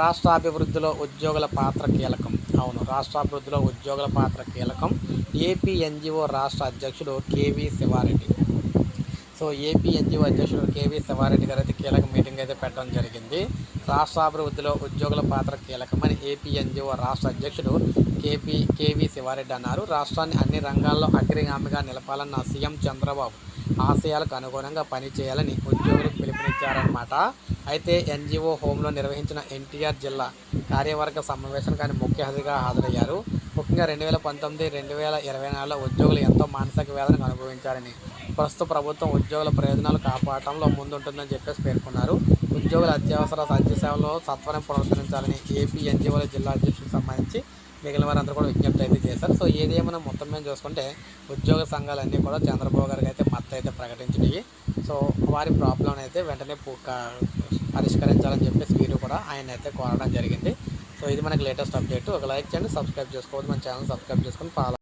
రాష్ట్రాభివృద్ధిలో ఉద్యోగుల పాత్ర కీలకం. అవును రాష్ట్ర అభివృద్ధిలో ఉద్యోగుల పాత్ర కీలకం ఏపీ ఎన్జిఓ రాష్ట్ర అధ్యక్షుడు KV Shivareddy. So AP NGO అధ్యక్షుడు కేవీ శివారెడ్డి గారు అయితే కీలక మీటింగ్ అయితే పెట్టడం జరిగింది. రాష్ట్ర అభివృద్ధిలో ఉద్యోగుల పాత్ర కీలకమని ఏపీ ఎన్జిఓ రాష్ట్ర అధ్యక్షుడు కేపీ కేవీ శివారెడ్డి అన్నారు. రాష్ట్రాన్ని అన్ని రంగాల్లో అగ్రగామిగా నిలపాలన్న సీఎం చంద్రబాబు ఆశయాలకు అనుగుణంగా పనిచేయాలని ఉద్యోగులకు పిలుపునిచ్చారన్నమాట. అయితే ఎన్జిఓ హోంలో నిర్వహించిన ఎన్టీఆర్ జిల్లా కార్యవర్గ సమావేశానికి ఆయన ముఖ్య అతిథిగా హాజరయ్యారు. ముఖ్యంగా రెండు వేల పంతొమ్మిది రెండు వేల ఇరవై నాలుగులో ఉద్యోగులు ఎంతో మానసిక వేదనకు అనుభవించారని ప్రస్తుత ప్రభుత్వం ఉద్యోగుల ప్రయోజనాలు కాపాడటంలో ముందుంటుందని చెప్పేసి పేర్కొన్నారు. ఉద్యోగుల అత్యవసర సత్య సేవలో సత్వరం పునరుద్ధరించాలని ఏపీ ఎన్జిఓల జిల్లా అధ్యక్షులకు సంబంధించి మిగిలిన వారందరూ కూడా విజ్ఞప్తి అయితే చేశారు. సో ఏదేమైనా మొత్తం మీద చూసుకుంటే ఉద్యోగ సంఘాలన్నీ కూడా చంద్రబాబు గారికి అయితే మద్దతు అయితే ప్రకటించినాయి సో వారి ప్రాబ్లం అయితే వెంటనే క- పరిష్కరించాలని చెప్పేసి వీరు కూడా ఆయన అయితే కోరడం జరిగింది. సో ఇది మనకి లేటెస్ట్ అప్డేట్ ఒక లైక్ చేయండి సబ్స్క్రైబ్ చేసుకోవద్దు. మన ఛానల్ సబ్స్క్రైబ్ చేసుకొని ఫాలో